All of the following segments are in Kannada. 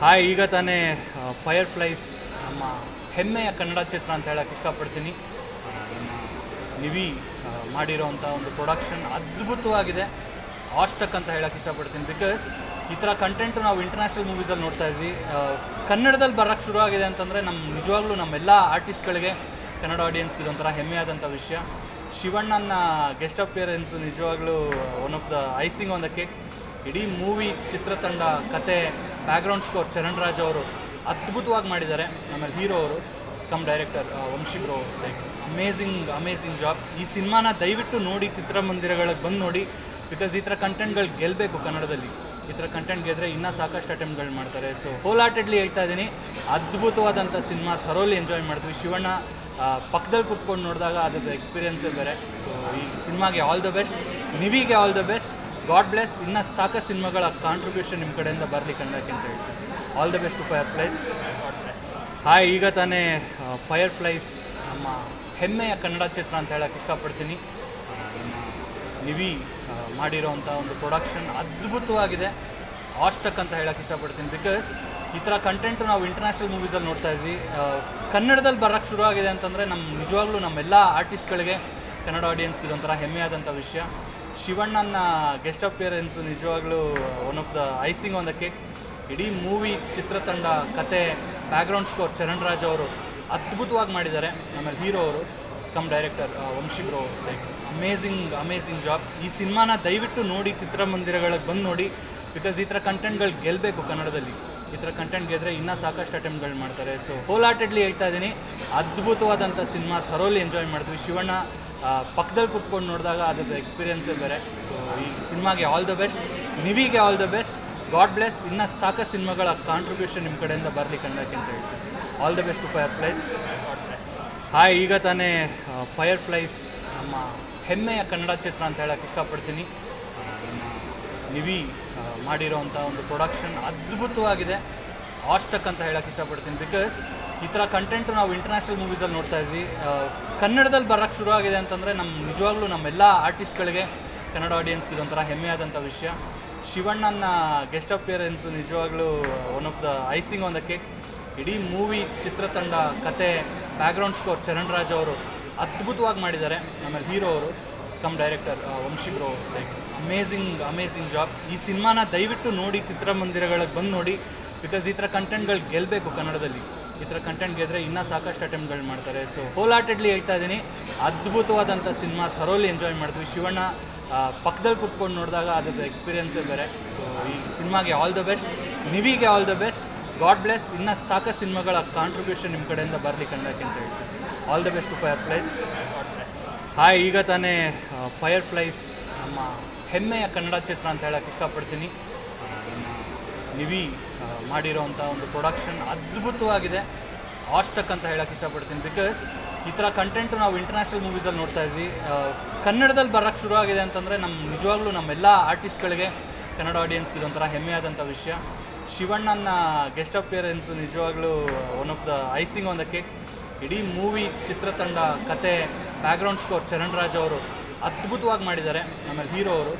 ಹಾಯ್, ಈಗ ತಾನೇ ಫೈರ್ ಫ್ಲೈಸ್ ನಮ್ಮ ಹೆಮ್ಮೆಯ ಕನ್ನಡ ಚಿತ್ರ ಅಂತ ಹೇಳಕ್ಕೆ ಇಷ್ಟಪಡ್ತೀನಿ. ನಿವಿ ಮಾಡಿರೋವಂಥ ಒಂದು ಪ್ರೊಡಕ್ಷನ್ ಅದ್ಭುತವಾಗಿದೆ. ಆಸ್ಟಕ್ ಅಂತ ಹೇಳಕ್ಕೆ ಇಷ್ಟಪಡ್ತೀನಿ ಬಿಕಾಸ್ ಈ ಥರ ಕಂಟೆಂಟು ನಾವು ಇಂಟರ್ನ್ಯಾಷನಲ್ ಮೂವೀಸಲ್ಲಿ ನೋಡ್ತಾ ಇದ್ವಿ. ಕನ್ನಡದಲ್ಲಿ ಬರೋಕ್ಕೆ ಶುರು ಆಗಿದೆ ಅಂತಂದರೆ ನಮ್ಮ ನಿಜವಾಗ್ಲೂ ನಮ್ಮೆಲ್ಲ ಆರ್ಟಿಸ್ಟ್ಗಳಿಗೆ ಕನ್ನಡ ಆಡಿಯನ್ಸ್ಗೆ ಇದೊಂಥರ ಹೆಮ್ಮೆಯಾದಂಥ ವಿಷಯ. ಶಿವಣ್ಣನ ಗೆಸ್ಟ್ ಅಪಿಯರೆನ್ಸು ನಿಜವಾಗ್ಲೂ one of the icing on the cake ಇಡೀ ಮೂವಿ ಚಿತ್ರತಂಡ, ಕತೆ ಬ್ಯಾಕ್ಗ್ರೌಂಡ್ ಸ್ಕೋರ್ ಚರಣ್ ರಾಜ್ ಅವರು ಅದ್ಭುತವಾಗಿ ಮಾಡಿದ್ದಾರೆ. ಆಮೇಲೆ ಹೀರೋ ಅವರು cum director Vamshi bro like amazing amazing job ಈ ಸಿನಿಮಾನ ದಯವಿಟ್ಟು ನೋಡಿ ಚಿತ್ರಮಂದಿರಗಳಿಗೆ ಬಂದು ನೋಡಿ ಬಿಕಾಸ್ ಈ ಥರ ಕಂಟೆಂಟ್ಗಳು ಗೆಲ್ಲಬೇಕು ಕನ್ನಡದಲ್ಲಿ. ಈ ಥರ ಕಂಟೆಂಟ್ ಗೆದ್ರೆ ಇನ್ನೂ ಸಾಕಷ್ಟು ಅಟೆಂಪ್ಟ್ಗಳು ಮಾಡ್ತಾರೆ. ಸೊ ಹೋಲ್ ಹಾರ್ಟೆಡ್ಲಿ ಹೇಳ್ತಾ ಇದ್ದೀನಿ ಅದ್ಭುತವಾದಂಥ ಸಿನಿಮಾ ಥರೋಲಿ ಎಂಜಾಯ್ ಮಾಡ್ತೀವಿ. ಶಿವಣ್ಣ ಪಕ್ಕದಲ್ಲಿ ಕೂತ್ಕೊಂಡು ನೋಡಿದಾಗ ಅದ್ರದ್ದು ಎಕ್ಸ್ಪೀರಿಯನ್ಸೇ ಬೇರೆ. ಸೊ ಈ ಸಿನಿಮಾಗೆ all the best ನಿವಿಗೆ all the best God bless. ಇನ್ನ ಸಾಕ ಸಿನಿಮಾಗಳ ಕಾಂಟ್ರಿಬ್ಯೂಷನ್ ನಿಮ್ಮ ಕಡೆಯಿಂದ ಬರಲಿ ಕನ್ನಡಕ್ಕೆ ಅಂತ ಹೇಳ್ತೀನಿ. All the best to fire flies God bless hi ಈಗ ತಾನೇ ಫೈರ್ ಫ್ಲೈಸ್ ನಮ್ಮ ಹೆಮ್ಮೆಯ ಕನ್ನಡ ಚಿತ್ರ ಅಂತ ಹೇಳಕ್ಕೆ ಇಷ್ಟಪಡ್ತೀನಿ. ನಿವಿ ಮಾಡಿರೋವಂಥ ಒಂದು ಪ್ರೊಡಕ್ಷನ್ ಅದ್ಭುತವಾಗಿದೆ. ಆಸ್ಟಕ್ ಅಂತ ಹೇಳಕ್ಕೆ ಇಷ್ಟಪಡ್ತೀನಿ ಬಿಕಾಸ್ ಈ ಥರ ಕಂಟೆಂಟು ನಾವು ಇಂಟರ್ನ್ಯಾಷನಲ್ ಮೂವೀಸಲ್ಲಿ ನೋಡ್ತಾ ಇದ್ವಿ. ಕನ್ನಡದಲ್ಲಿ ಬರೋಕ್ಕೆ ಶುರು ಆಗಿದೆ ಅಂತಂದರೆ ನಮ್ಮ ನಿಜವಾಗ್ಲೂ ನಮ್ಮೆಲ್ಲ ಆರ್ಟಿಸ್ಟ್ಗಳಿಗೆ ಕನ್ನಡ ಆಡಿಯನ್ಸ್ಗೆ ಇದೊಂಥರ ಹೆಮ್ಮೆಯಾದಂಥ ವಿಷಯ. ಶಿವಣ್ಣನ ಗೆಸ್ಟ್ ಅಪಿಯರೆನ್ಸ್ ನಿಜವಾಗ್ಲೂ one of the icing on the cake ಇಡೀ ಮೂವಿ ಚಿತ್ರತಂಡ ಕತೆ ಬ್ಯಾಕ್ಗ್ರೌಂಡ್ ಸ್ಕೋರ್ ಚರಣ್ ರಾಜ್ ಅವರು ಅದ್ಭುತವಾಗಿ ಮಾಡಿದ್ದಾರೆ. ಆಮೇಲೆ ಹೀರೋ ಅವರು cum director Vamshi bro like amazing amazing job ಈ ಸಿನಿಮಾನ ದಯವಿಟ್ಟು ನೋಡಿ ಚಿತ್ರಮಂದಿರಗಳಿಗೆ ಬಂದು ನೋಡಿ ಬಿಕಾಸ್ ಈ ಥರ ಕಂಟೆಂಟ್ಗಳು ಗೆಲ್ಲಬೇಕು ಕನ್ನಡದಲ್ಲಿ. ಈ ಥರ ಕಂಟೆಂಟ್ ಗೆದ್ರೆ ಇನ್ನೂ ಸಾಕಷ್ಟು ಅಟೆಂಪ್ಟ್ಗಳು ಮಾಡ್ತಾರೆ. ಸೊ ಹೋಲ್ ಹಾರ್ಟೆಡ್ಲಿ ಹೇಳ್ತಾ ಇದ್ದೀನಿ, ಅದ್ಭುತವಾದಂಥ ಸಿನಿಮಾ ಥರೋಲಿ ಎಂಜಾಯ್ ಮಾಡಿದ್ವಿ. ಶಿವಣ್ಣ ಪಕ್ಕದಲ್ಲಿ ಕುತ್ಕೊಂಡು ನೋಡಿದಾಗ ಅದ್ರದ್ದು ಎಕ್ಸ್ಪೀರಿಯನ್ಸೇ ಬೇರೆ. ಸೊ ಈ ಸಿನಿಮಾಗೆ all the best ನಿವಿಗೆ all the best God bless ಇನ್ನು ಸಾಕಷ್ಟು ಸಿನಿಮಾಗಳ ಕಾಂಟ್ರಿಬ್ಯೂಷನ್ ನಿಮ್ಮ ಕಡೆಯಿಂದ ಬರಲಿ ಕಂಡಕ್ಕೆ ಅಂತ ಹೇಳ್ತೀನಿ. All the best to fire flies God bless hi ಈಗ ತಾನೇ ಫೈರ್ ಫ್ಲೈಸ್ ನಮ್ಮ ಹೆಮ್ಮೆಯ ಕನ್ನಡ ಚಿತ್ರ ಅಂತ ಹೇಳಕ್ಕೆ ಇಷ್ಟಪಡ್ತೀನಿ. ನಿವಿ ಮಾಡಿರೋ ಮಾಡಿರೋವಂಥ ಒಂದು ಪ್ರೊಡಕ್ಷನ್ ಅದ್ಭುತವಾಗಿದೆ. ಆಸ್ಟಕ್ ಅಂತ ಹೇಳಕ್ಕೆ ಇಷ್ಟಪಡ್ತೀನಿ. ಬಿಕಾಸ್ ಈ ಥರ ಕಂಟೆಂಟು ನಾವು ಇಂಟರ್ನ್ಯಾಷನಲ್ ಮೂವೀಸಲ್ಲಿ ನೋಡ್ತಾ ಇದ್ವಿ. ಕನ್ನಡದಲ್ಲಿ ಬರೋಕ್ಕೆ ಶುರು ಆಗಿದೆ ಅಂತಂದರೆ ನಮ್ಮ ನಿಜವಾಗ್ಲೂ ನಮ್ಮೆಲ್ಲ ಆರ್ಟಿಸ್ಟ್ಗಳಿಗೆ ಕನ್ನಡ ಆಡಿಯನ್ಸ್ಗೆ ಇದೊಂಥರ ಹೆಮ್ಮೆಯಾದಂಥ ವಿಷಯ. ಶಿವಣ್ಣನ ಗೆಸ್ಟ್ ಅಪಿಯರೆನ್ಸ್ ನಿಜವಾಗ್ಲೂ one of the icing on the cake ಇಡೀ ಮೂವಿ ಚಿತ್ರತಂಡ, ಕತೆ ಬ್ಯಾಕ್ಗ್ರೌಂಡ್ ಸ್ಕೋರ್ ಚರಣ್ ರಾಜ್ ಅವರು ಅದ್ಭುತವಾಗಿ ಮಾಡಿದ್ದಾರೆ. ಆಮೇಲೆ ಹೀರೋ ಅವರು cum director Vamshi bro like amazing amazing job ಈ ಸಿನಿಮಾನ ದಯವಿಟ್ಟು ನೋಡಿ ಚಿತ್ರಮಂದಿರಗಳಿಗೆ ಬಂದು ನೋಡಿ. ಬಿಕಾಸ್ ಈ ಥರ ಕಂಟೆಂಟ್ಗಳು ಗೆಲ್ಲಬೇಕು ಕನ್ನಡದಲ್ಲಿ. ಈ ಥರ ಕಂಟೆಂಟ್ ಗೆದ್ರೆ ಇನ್ನೂ ಸಾಕಷ್ಟು ಅಟೆಂಪ್ಟ್ಗಳು ಮಾಡ್ತಾರೆ. ಸೊ ಹೋಲ್ ಹಾರ್ಟೆಡ್ಲಿ ಹೇಳ್ತಾ ಇದ್ದೀನಿ ಅದ್ಭುತವಾದಂಥ ಸಿನಿಮಾ ಥರೋಲಿ ಎಂಜಾಯ್ ಮಾಡಿದ್ವಿ. ಶಿವಣ್ಣ ಪಕ್ಕದಲ್ಲಿ ಕೂತ್ಕೊಂಡು ನೋಡಿದಾಗ ಅದ್ರದ್ದು ಎಕ್ಸ್ಪೀರಿಯನ್ಸೇ ಬೇರೆ. ಸೊ ಈ ಸಿನಿಮಾಗೆ all the best ನಿವಿಗೆ all the best God bless ಇನ್ನೂ ಸಾಕಷ್ಟು ಸಿನಿಮಾಗಳ ಕಾಂಟ್ರಿಬ್ಯೂಷನ್ ನಿಮ್ಮ ಕಡೆಯಿಂದ ಬರಲಿ ಕನ್ನಡಕ್ಕೆ ಅಂತ ಹೇಳ್ತೀನಿ. All the best to fire flies God bless hi ಈಗ ತಾನೇ ಫೈರ್ ಫ್ಲೈಸ್ ನಮ್ಮ ಹೆಮ್ಮೆಯ ಕನ್ನಡ ಚಿತ್ರ ಅಂತ ಹೇಳಕ್ಕೆ ಇಷ್ಟಪಡ್ತೀನಿ. ನಿವಿ ಮಾಡಿರೋವಂಥ ಒಂದು ಪ್ರೊಡಕ್ಷನ್ ಅದ್ಭುತವಾಗಿದೆ. ಆಸ್ಟಕ್ ಅಂತ ಹೇಳಕ್ಕೆ ಇಷ್ಟಪಡ್ತೀನಿ. ಬಿಕಾಸ್ ಈ ಥರ ಕಂಟೆಂಟು ನಾವು ಇಂಟರ್ನ್ಯಾಷನಲ್ ಮೂವೀಸಲ್ಲಿ ನೋಡ್ತಾ ಇದ್ವಿ. ಕನ್ನಡದಲ್ಲಿ ಬರೋಕ್ಕೆ ಶುರು ಆಗಿದೆ ಅಂತಂದರೆ ನಮ್ಮ ನಿಜವಾಗ್ಲೂ ನಮ್ಮೆಲ್ಲ ಆರ್ಟಿಸ್ಟ್ಗಳಿಗೆ ಕನ್ನಡ ಆಡಿಯನ್ಸ್ಗೆ ಇದೊಂಥರ ಹೆಮ್ಮೆಯಾದಂಥ ವಿಷಯ. ಶಿವಣ್ಣನ ಗೆಸ್ಟ್ ಅಪಿಯರೆನ್ಸು ನಿಜವಾಗ್ಲೂ one of the icing on the cake ಇಡೀ ಮೂವಿ ಚಿತ್ರತಂಡ, ಕತೆ ಬ್ಯಾಕ್ಗ್ರೌಂಡ್ ಸ್ಕೋರ್ ಚರಣ್ ರಾಜ್ ಅವರು ಅದ್ಭುತವಾಗಿ ಮಾಡಿದ್ದಾರೆ. ಆಮೇಲೆ ಹೀರೋ ಅವರು.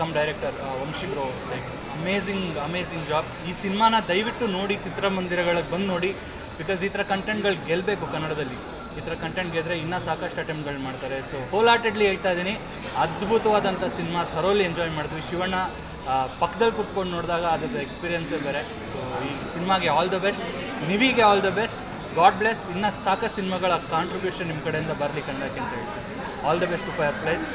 Cum director Vamshi bro like amazing amazing job ಈ ಸಿನಿಮಾನ ದಯವಿಟ್ಟು ನೋಡಿ ಚಿತ್ರಮಂದಿರಗಳಿಗೆ ಬಂದು ನೋಡಿ ಬಿಕಾಸ್ ಈ ಥರ ಕಂಟೆಂಟ್ಗಳು ಗೆಲ್ಲಬೇಕು ಕನ್ನಡದಲ್ಲಿ. ಈ ಥರ ಕಂಟೆಂಟ್ ಗೆದ್ರೆ ಇನ್ನೂ ಸಾಕಷ್ಟು ಅಟೆಂಪ್ಟ್ಗಳು ಮಾಡ್ತಾರೆ. ಸೊ ಹೋಲ್ ಹಾರ್ಟೆಡ್ಲಿ ಹೇಳ್ತಾ ಇದ್ದೀನಿ ಅದ್ಭುತವಾದಂಥ ಸಿನಿಮಾ ಥರೋಲಿ ಎಂಜಾಯ್ ಮಾಡಿದ್ವಿ. ಶಿವಣ್ಣ ಪಕ್ಕದಲ್ಲಿ ಕೂತ್ಕೊಂಡು ನೋಡಿದಾಗ ಅದ್ರದ್ದು ಎಕ್ಸ್ಪೀರಿಯನ್ಸೇ ಬೇರೆ. ಸೊ ಈ ಸಿನಿಮಾಗೆ all the best ನಿವಿಗೆ all the best God bless ಇನ್ನೂ ಸಾಕಷ್ಟು ಸಿನಿಮಾಗಳ ಕಾಂಟ್ರಿಬ್ಯೂಷನ್ ನಿಮ್ಮ ಕಡೆಯಿಂದ ಬರಲಿ ಕನ್ನಡಕ್ಕೆ ಅಂತ ಹೇಳ್ತೀನಿ. All the best fire flies